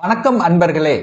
வணக்கம் அன்பர்களே.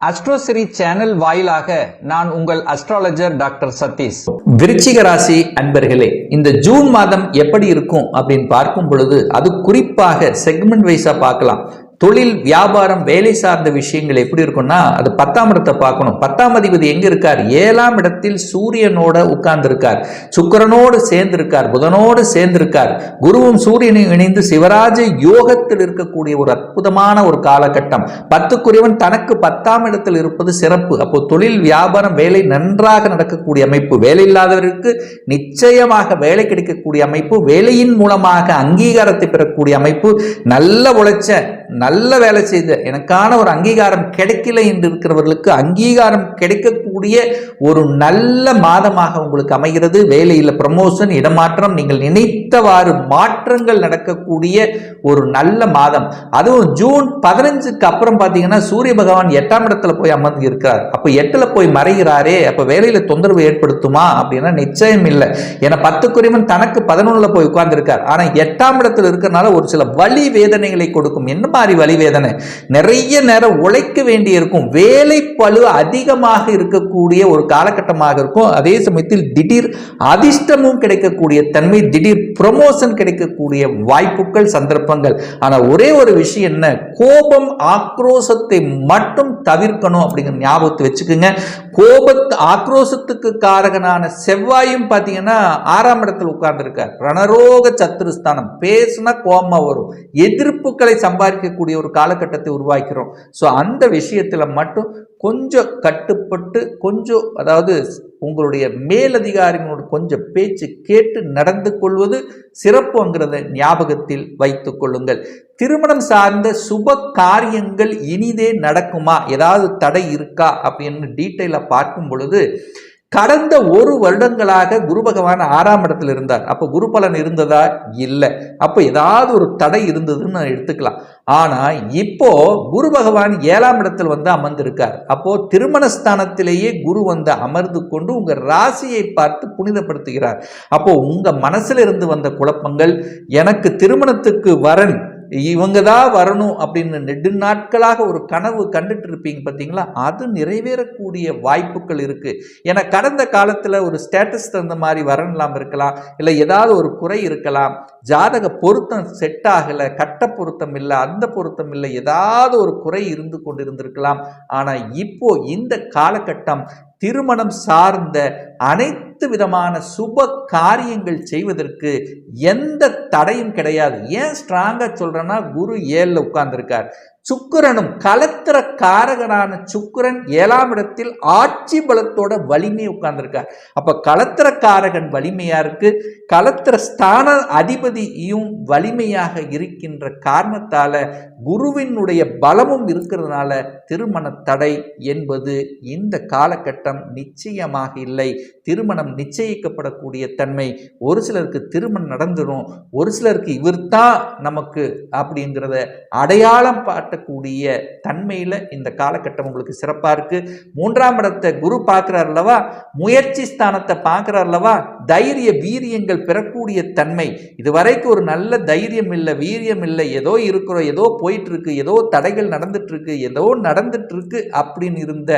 அஸ்ட்ரோசிரி சேனல் வாயிலாக நான் உங்கள் அஸ்ட்ராலஜர் டாக்டர் சதீஷ். விருச்சிக ராசி அன்பர்களே இந்த ஜூன் மாதம் எப்படி இருக்கும் அப்படின்னு பார்க்கும் பொழுது அது குறிப்பாக செக்மெண்ட் வைஸா பார்க்கலாம். தொழில் வியாபாரம் வேலை சார்ந்த விஷயங்கள் எப்படி இருக்கும்னா அது பத்தாம் இடத்தை பார்க்கணும். பத்தாம் அதிபதி எங்க இருக்கார்? ஏழாம் இடத்தில் சூரியனோட உட்கார்ந்து இருக்கார் சுக்கிரனோடு சேர்ந்து இருக்கார் புதனோடு சேர்ந்து இருக்கார் குருவும் சூரியனும் இணைந்து சிவராஜ யோகத்தில் இருக்கக்கூடிய ஒரு அற்புதமான ஒரு காலகட்டம். பத்துக்குரியவன் தனக்கு பத்தாம் இடத்தில் இருப்பது சிறப்பு. அப்போ தொழில் வியாபாரம் வேலை நன்றாக நடக்கக்கூடிய அமைப்பு. வேலை இல்லாதவருக்கு நிச்சயமாக வேலை கிடைக்கக்கூடிய அமைப்பு. வேலையின் மூலமாக அங்கீகாரத்தை பெறக்கூடிய அமைப்பு. நல்ல உழைச்ச நல்ல வேலை செய்த எனக்கான ஒரு அங்கீகாரம் கிடைக்கல என்று இருக்கிறவர்களுக்கு அங்கீகாரம் கிடைக்கக்கூடிய ஒரு நல்ல மாதமாக உங்களுக்கு அமைகிறது. வேலையில் ப்ரமோஷன் இடமாற்றம் நீங்கள் நினைத்தவாறு மாற்றங்கள் நடக்கக்கூடிய ஒரு நல்ல மாதம். அதுவும் ஜூன் பதினஞ்சுக்கு அப்புறம் பார்த்தீங்கன்னா சூரிய பகவான் எட்டாம் இடத்துல போய் அமர்ந்து இருக்கிறார். அப்போ எட்டில் போய் மறைகிறாரே அப்போ வேலையில் தொந்தரவு ஏற்படுத்துமா அப்படின்னா நிச்சயம் இல்லை. ஏன்னா பத்து பத்துக்குரியவன் தனக்கு பதினொன்றில் போய் உட்கார்ந்துருக்கார். ஆனால் எட்டாம் இடத்துல இருக்கிறனால ஒரு சில வழி வேதனைகளை கொடுக்கும். என்ன மாதிரி வலி வேதனை நிறைய நேரம் உழைக்க வேண்டி இருக்கும் வேலை பளு அதிகமாக இருக்கக்கூடிய ஒரு காலகட்டமாக இருக்கும். அதே சமயத்தில் திடீர் அதிர்ஷ்டமும் கிடைக்கக்கூடிய தன்மை திடீர் ப்ரொமோஷன் கிடைக்கக்கூடிய வாய்ப்புகள் சந்தர்ப்பங்கள். ஆனா ஒரே ஒரு விஷயம் என்ன? கோபம் ஆக்ரோசத்தை மட்டும் தவிர்க்கணும் அப்படிங்கிற ஞாபகத்தை வச்சுக்கோங்க. கோபத்து ஆக்ரோசத்துக்கு காரகனான செவ்வாயும் பார்த்தீங்கன்னா ஆறாம் இடத்துல உட்கார்ந்துருக்கார். ரணரோக சத்துருஸ்தானம் பேசுனா கோபமா வரும். எதிர்ப்புகளை சம்பாதிக்கக்கூடிய ஒரு காலகட்டத்தை உருவாக்கிறோம். ஸோ அந்த விஷயத்தில் மட்டும் கொஞ்சம் கட்டுப்பட்டு கொஞ்சம் அதாவது உங்களுடைய மேலதிகாரிகளோட கொஞ்சம் பேச்சு கேட்டு நடந்து கொள்வது சிறப்புங்கிறத ஞாபகத்தில் வைத்துக் கொள்ளுங்கள். திருமணம் சார்ந்த சுப காரியங்கள் இனிதே நடக்குமா? ஏதாவது தடை இருக்கா? அப்படின்னு டீட்டெயிலாக பார்க்கும் பொழுது கடந்த ஒரு வருடங்களாக குரு பகவான் ஆறாம் இடத்துல இருந்தார். அப்போ குரு பலன் இருந்ததா? இல்லை. அப்போ ஏதாவது ஒரு தடை இருந்ததுன்னு நான் எடுத்துக்கலாம். ஆனால் இப்போ குரு பகவான் ஏழாம் இடத்தில் வந்து அமர்ந்திருக்கார். அப்போ திருமணஸ்தானத்திலேயே குரு வந்து அமர்ந்து கொண்டு உங்கள் ராசியை பார்த்து புனிதப்படுத்துகிறார். அப்போ உங்கள் மனசில் இருந்து வந்த குழப்பங்கள் எனக்கு திருமணத்துக்கு வரன் இவங்க தான் வரணும் அப்படின்னு நெடு நாட்களாக ஒரு கனவு கண்டுட்டு இருப்பீங்க பார்த்தீங்களா அது நிறைவேறக்கூடிய வாய்ப்புகள் இருக்குது ஏன்னா கடந்த காலத்தில் ஒரு ஸ்டேட்டஸ் தகுந்த மாதிரி வரலாம் இருக்கலாம் இல்லை ஏதாவது ஒரு குறை இருக்கலாம் ஜாதக பொருத்தம் செட் ஆகலை கட்ட பொருத்தம் இல்லை அந்த பொருத்தம் இல்லை ஏதாவது ஒரு குறை இருந்து கொண்டு இருந்திருக்கலாம் ஆனால் இப்போ இந்த காலகட்டம் திருமணம் சார்ந்த அனைத்து விதமான சுப காரியங்கள் செய்வதற்கு எந்த தடையும் கிடையாது. ஏன் ஸ்ட்ராங்காக சொல்கிறேன்னா குரு ஏழில் உட்கார்ந்துருக்கார். சுக்கிரனும் கலத்திர காரகனான சுக்கிரன் ஏழாம் இடத்தில் ஆட்சி பலத்தோட வலிமை உட்கார்ந்துருக்கார். அப்போ கலத்திர காரகன் இருக்குது இருக்கு? கலத்திர ஸ்தான அதிபதியும் வலிமையாக இருக்கின்ற காரணத்தால் குருவினுடைய பலமும் இருக்கிறதுனால திருமண தடை என்பது இந்த காலகட்டம் நிச்சயமாக இல்லை. திருமணம் நிச்சயிக்கப்படக்கூடிய தன்மை ஒரு சிலருக்கு திருமணம் நடந்துடும் ஒரு சிலருக்கு இவர்தான் நமக்கு அப்படிங்கிறத அடையாளம் காட்டக்கூடிய தன்மையில் இந்த காலகட்டம் உங்களுக்கு சிறப்பாக இருக்கு. மூன்றாம் இடத்தை குரு பார்க்குறார் அல்லவா? முயற்சி ஸ்தானத்தை பார்க்குறார் அல்லவா? தைரிய வீரியங்கள் பெறக்கூடிய தன்மை. இதுவரைக்கும் ஒரு நல்ல தைரியம் இல்லை வீரியம் இல்லை ஏதோ இருக்கிறோம் ஏதோ போயிட்டு இருக்கு ஏதோ தடைகள் நடந்துட்டு ஏதோ நடந்துட்டு இருக்கு அப்படின்னு இருந்த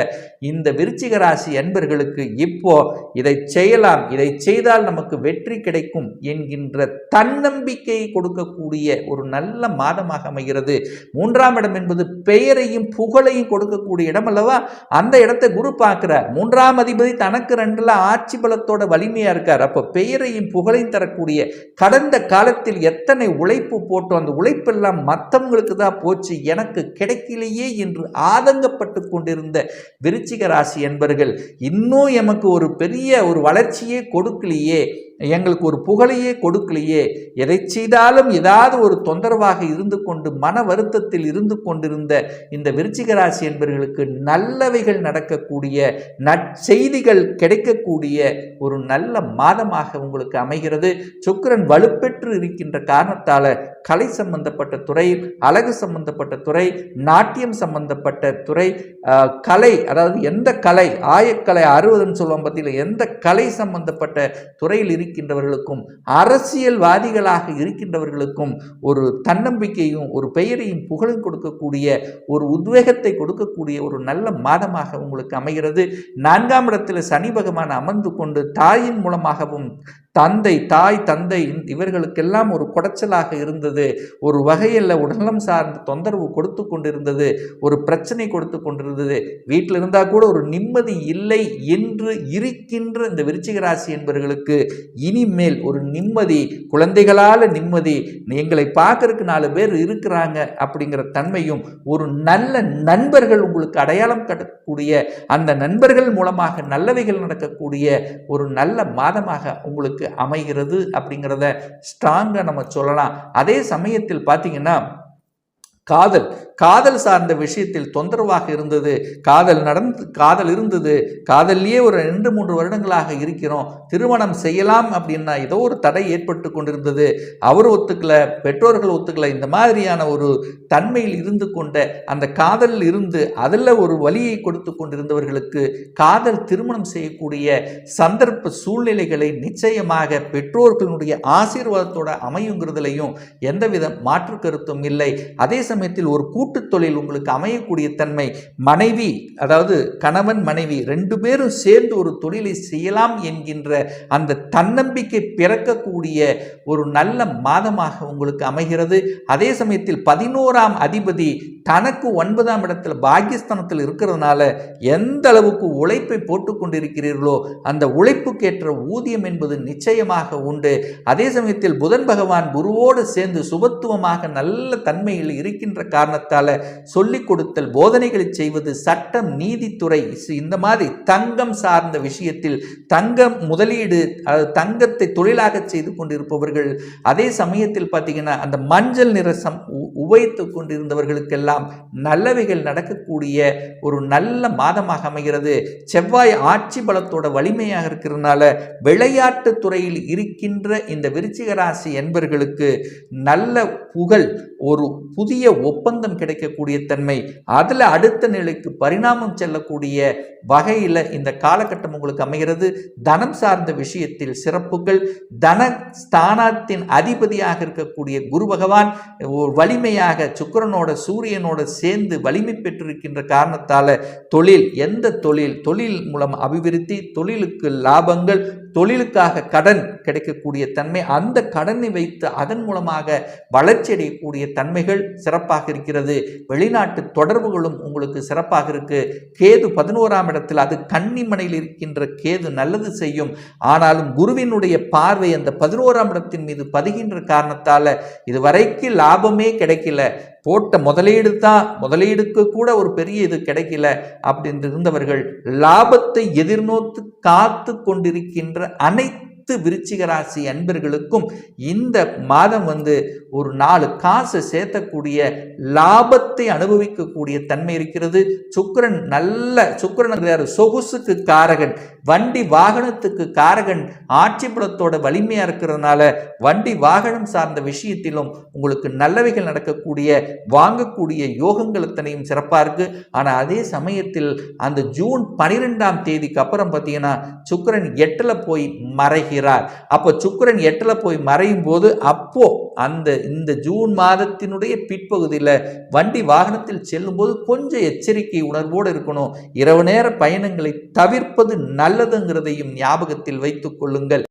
இந்த விருச்சிக ராசி அன்பர்களுக்கு இப்போ இதை செய்யலாம். இதை செய்தால் நமக்கு வெற்றி கிடைக்கும் என்கின்ற தன்னம்பிக்கையை கொடுக்கக்கூடிய ஒரு நல்ல மாதமாக அமைகிறது. மூன்றாம் இடம் என்பது பெயரையும் புகழையும் கொடுக்கக்கூடிய இடம் அல்லவா? அந்த இடத்தை குரு பார்க்கிறார். மூன்றாம் அதிபதி தனக்கு ரெண்டுல ஆட்சி பலத்தோட வலிமையா இருக்கார். அப்போ பெயரையும் புகழையும் தரக்கூடிய கடந்த காலத்தில் எத்தனை உழைப்பு போட்டோம் அந்த உழைப்பெல்லாம் மற்றவங்களுக்கு தான் போச்சு எனக்கு கிடைக்கலையே என்று ஆதங்கப்பட்டு கொண்டிருந்த விருச்சிக ராசி என்பர்கள் இன்னும் எமக்கு ஒரு பெரிய ஒரு வளர்ச்சியே கொடுக்கலையே. எங்களுக்கு ஒரு புகழையே கொடுக்கலையே. எதை செய்தாலும் ஏதாவது ஒரு தொந்தரவாக இருந்து கொண்டு மன வருத்தத்தில் இருந்து கொண்டிருந்த இந்த விருச்சிக ராசி என்பவர்களுக்கு நல்லவைகள் நடக்கக்கூடிய நற்செய்திகள் கிடைக்கக்கூடிய ஒரு நல்ல மாதமாக உங்களுக்கு அமைகிறது. சுக்கிரன் வலுப்பெற்று இருக்கின்ற காரணத்தால் கலை சம்பந்தப்பட்ட துறை அழகு சம்பந்தப்பட்ட துறை நாட்டியம் சம்பந்தப்பட்ட துறை கலை அதாவது எந்த கலை ஆயக்கலை அறுபதுன்னு சொல்லுவோம் பார்த்தீங்களா எந்த கலை சம்பந்தப்பட்ட துறையில் இருக்க இருக்கின்றவர்களுக்கும் அரசியல்வாதிகளாக இருக்கின்றவர்களுக்கும் ஒரு தன்னம்பிக்கையும் ஒரு பெயரையும் புகழும் கொடுக்கக்கூடிய ஒரு உத்வேகத்தை கொடுக்கக்கூடிய ஒரு நல்ல மாதமாக உங்களுக்கு அமைகிறது. நான்காம் இடத்தில் சனி பகவான் அமர்ந்து கொண்டு தாயின் மூலமாகவும் தந்தை தாய் தந்தை இவர்களுக்கெல்லாம் ஒரு குடைச்சலாக இருந்தது. ஒரு வகையில் உடலம் சார்ந்த தொந்தரவு கொடுத்து கொண்டிருந்தது. ஒரு பிரச்சனை கொடுத்து கொண்டிருந்தது. வீட்டில் இருந்தால் கூட ஒரு நிம்மதி இல்லை என்று இருக்கின்ற இந்த விருச்சிக ராசி என்பவர்களுக்கு இனிமேல் ஒரு நிம்மதி குழந்தைகளால் நிம்மதி எங்களை பார்க்கறதுக்கு நாலு பேர் இருக்கிறாங்க அப்படிங்கிற தன்மையும் ஒரு நல்ல நண்பர்கள் உங்களுக்கு அடையாளம் கட்டக்கூடிய அந்த நண்பர்கள் மூலமாக நல்லவைகள் நடக்கக்கூடிய ஒரு நல்ல மாதமாக உங்களுக்கு அமைகிறது அப்படிங்கிறத ஸ்ட்ராங்காக நம்ம சொல்லலாம். அதே சமயத்தில் பார்த்தீங்கன்னா காதல். காதல் சார்ந்த விஷயத்தில் தொந்தரவாக இருந்தது. காதல் நடந்து காதல் இருந்தது. காதல்லையே ஒரு ரெண்டு மூன்று வருடங்களாக இருக்கிறோம். திருமணம் செய்யலாம் அப்படின்னா ஏதோ ஒரு தடை ஏற்பட்டு கொண்டிருந்தது. அவர் ஒத்துக்கல பெற்றோர்கள் ஒத்துக்கல. இந்த மாதிரியான ஒரு தன்மையில் இருந்து கொண்ட அந்த காதலில் இருந்து அதில் ஒரு வழியை கொடுத்து கொண்டிருந்தவர்களுக்கு காதல் திருமணம் செய்யக்கூடிய சந்தர்ப்ப சூழ்நிலைகளை நிச்சயமாக பெற்றோர்களுடைய ஆசீர்வாதத்தோட அமையுங்கிறதுலையும் எந்தவித மாற்று கருத்தும் இல்லை. அதே சமயம் சமயத்தில் ஒரு கூட்டு தொழில் உங்களுக்கு அமையக்கூடிய தன்மை மனைவி அதாவது கணவன் மனைவி ரெண்டு பேரும் சேர்ந்து ஒரு தொழிலை செய்யலாம் என்கின்ற அந்த தன்னம்பிக்கை பிறக்கக்கூடிய ஒரு நல்ல மாதமாக உங்களுக்கு அமைகிறது. அதே சமயத்தில் பதினோராம் அதிபதி தனக்கு ஒன்பதாம் இடத்துல பாகிஸ்தானத்தில் இருக்கிறதுனால எந்த அளவுக்கு உழைப்பை போட்டுக்கொண்டிருக்கிறீர்களோ அந்த உழைப்புக்கேற்ற ஊதியம் என்பது நிச்சயமாக உண்டு. அதே சமயத்தில் புதன் பகவான் குருவோடு சேர்ந்து சுபத்துவமாக நல்ல தன்மையில் இருக்கின்ற காரணத்தால் சொல்லிக் கொடுத்தல் போதனைகளை செய்வது சட்டம் நீதித்துறை இந்த மாதிரி தங்கம் சார்ந்த விஷயத்தில் தங்கம் முதலீடு அதாவது தங்கத்தை தொழிலாக செய்து கொண்டிருப்பவர்கள் அதே சமயத்தில் பார்த்தீங்கன்னா அந்த மஞ்சள் நிறசம் உ- உபயோகித்து கொண்டிருந்தவர்களுக்கெல்லாம் நல்லவைகள் நடக்கக்கூடிய ஒரு நல்ல மாதமாக அமைகிறது. செவ்வாய் ஆட்சி பலத்தோட வலிமையாக இருக்கிறதுனால விளையாட்டு துறையில் இருக்கின்ற இந்த விருச்சிக ராசி என்பர்களுக்கு நல்ல புகழ் ஒரு புதிய ஒப்பந்தம் கிடைக்கக்கூடிய தன்மை அதில் அடுத்த நிலைக்கு பரிணாமம் செல்லக்கூடிய வகையில் இந்த காலகட்டம் உங்களுக்கு அமைகிறது. தனம் சார்ந்த விஷயத்தில் சிறப்புகள் தன ஸ்தானத்தின் அதிபதியாக இருக்கக்கூடிய குரு பகவான் வலிமையாக வலிமையாக சுக்கிரனோட சூரியனோட சேர்ந்து வலிமை பெற்றிருக்கின்ற காரணத்தால் தொழில் எந்த தொழில்? தொழில் மூலம் அபிவிருத்தி தொழிலுக்கு லாபங்கள் தொழிலுக்காக கடன் கிடைக்கக்கூடிய தன்மை அந்த கடனை வைத்து அதன் மூலமாக வளர்ச்சி அடையக்கூடிய தன்மைகள் சிறப்பாக இருக்கிறது. வெளிநாட்டு தொடர்புகளும் உங்களுக்கு சிறப்பாக இருக்கு. கேது பதினோராம் இடத்தில் அது கன்னிமனையில் இருக்கின்ற கேது நல்லது செய்யும். ஆனாலும் குருவினுடைய பார்வை அந்த பதினோராம் இடத்தின் மீது பதிகின்ற காரணத்தால் இதுவரைக்கும் லாபமே கிடைக்கல. போட்ட முதலீடு தான் முதலீடுக்கு கூட ஒரு பெரிய இது கிடைக்கல அப்படின்னு இருந்தவர்கள் லாபத்தை எதிர்நோத்து காத்து கொண்டிருக்கின்ற அனைத்து விருச்சிக ராசி அன்பர்களுக்கும் இந்த மாதம் வந்து ஒரு நாலு காசு சேர்த்தக்கூடிய லாபத்தை அனுபவிக்கக்கூடிய தன்மை இருக்கிறது. சுக்கிரன் நல்ல சுக்கிரன் சொகுசுக்கு காரகன் வண்டி வாகனத்துக்கு காரகன் ஆட்சி புலத்தோட வலிமையா இருக்கிறதுனால வண்டி வாகனம் சார்ந்த விஷயத்திலும் உங்களுக்கு நல்லவைகள் நடக்கக்கூடிய வாங்கக்கூடிய யோகங்கள் அத்தனையும் சிறப்பாக இருக்கு. ஆனால் அதே சமயத்தில் அந்த ஜூன் பனிரெண்டாம் தேதிக்கு அப்புறம் பார்த்தீங்கன்னா சுக்கரன் எட்டில் போய் மறைகிறார் அப்போ சுக்கரன் எட்டில் போய் மறையும் போது அப்போ அந்த இந்த ஜூன் மாதத்தினுடைய பிற்பகுதியில் வண்டி வாகனத்தில் செல்லும்போது கொஞ்சம் எச்சரிக்கை உணர்வோடு இருக்கணும். இரவு நேர பயணங்களை தவிர்ப்பது நல்லதுங்கிறதையும் ஞாபகத்தில் வைத்துக் கொள்ளுங்கள்.